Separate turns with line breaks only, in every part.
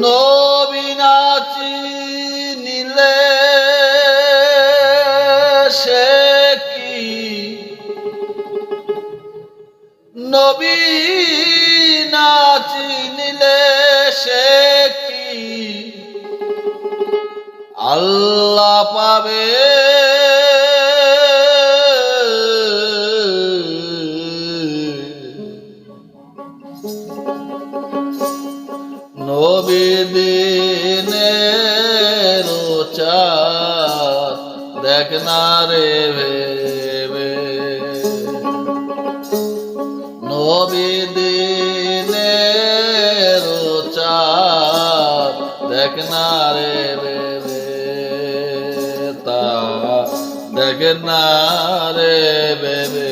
নবীনাচি নিলে সে কি? নবীনাচি নবী দিনের চাঁদ দেখ না রে ভেবে। নবী দিনের চাঁদ দেখ না রে ভেবে। তা দেখ না রে ভেবে।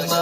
দেখ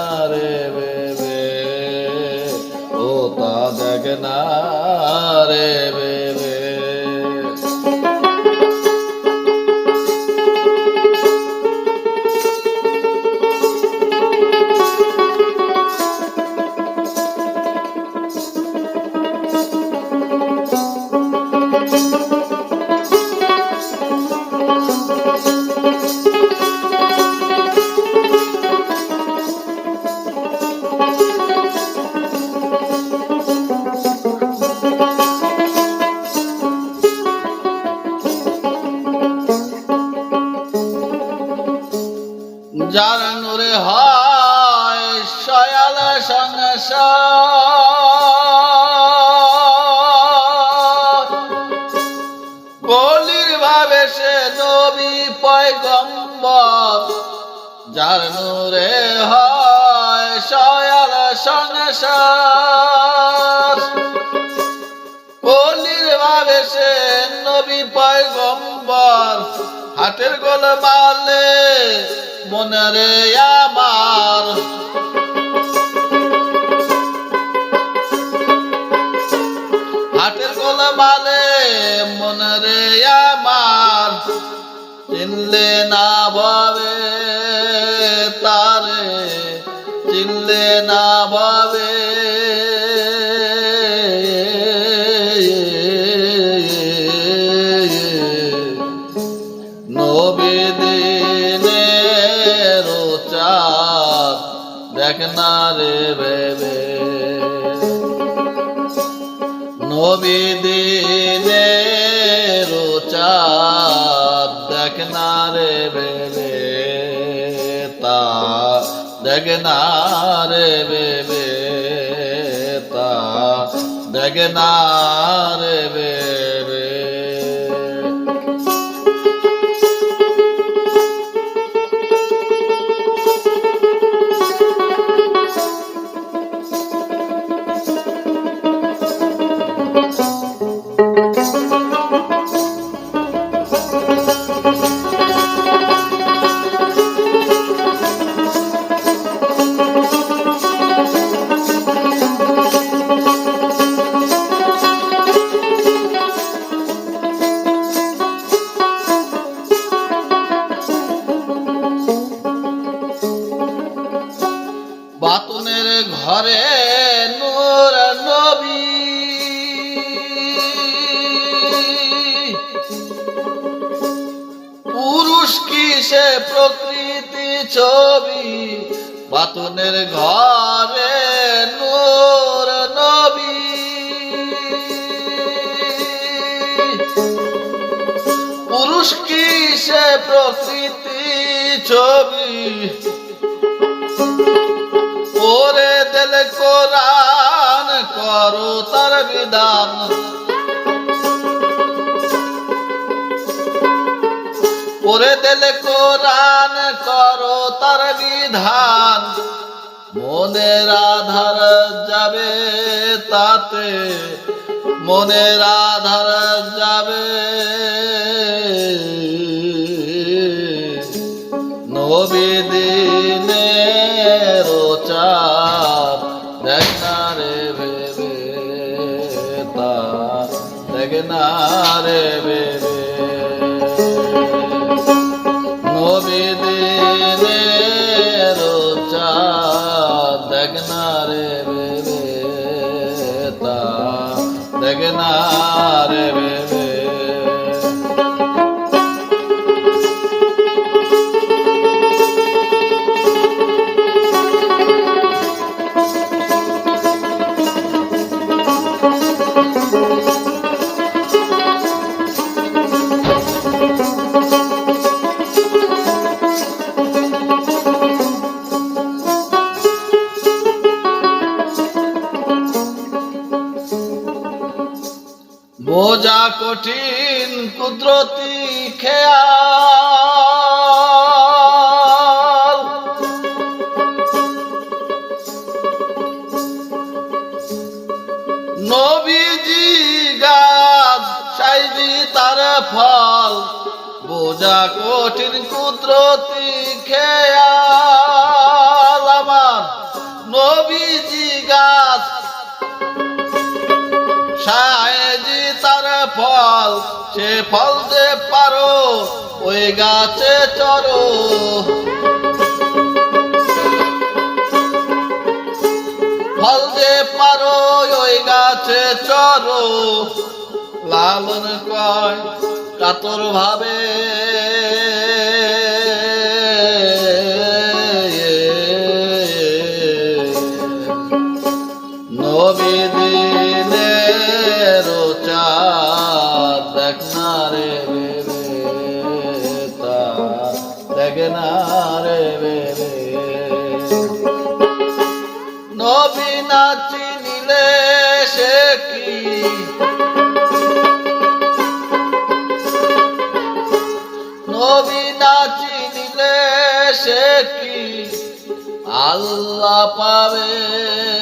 যার নূরে হয় সয়াল সংসার। কলির ভাবে সে নবী পয়গম্বর, যার নূরে হয় সয়াল সংসার। কলির ভাবে সে নবী পয়গম্বর, হাটের গোল মালে মনে রে আমার। হাটের গোল মালে মনে রে আমার। চিনলে না ভাবে তারে, চিনলে না ভাবে। নবী দেখ না রে বেবে। নবী দিনের চাঁদ দেখ না রে বেবে, তা দেখ না রে বেবে, তা দেখ না রে ছবি, বাতুনের ঘরে নূর নবী। পুরুষ কি সে প্রকৃতি ছবি? ওরে দিল কোরআন, করো তার বিধান। পরে দিলে কোরআন, করো তার বিধান। মনের আধার যাবে তাতে, মনের আধার যাবে। নবী দিনের চাঁদ দেখ না রে ভেবে তা দেখ না রে ভেবে রে বোঝা কঠিন কুদরতি খেয়াল। নবীজি গাছ সাইজি তার ফল। বোঝা কঠিন কুদরতি খেয়াল। আমার নবীজি গাছ ফল যে পারো, ওই গাছে চড়ো। ফল যে পারো, ওই গাছে চড়ো। লালন কয় কাতর ভাবে। নবী কি চিনিলে সে কি? আল্লাহ পাবে।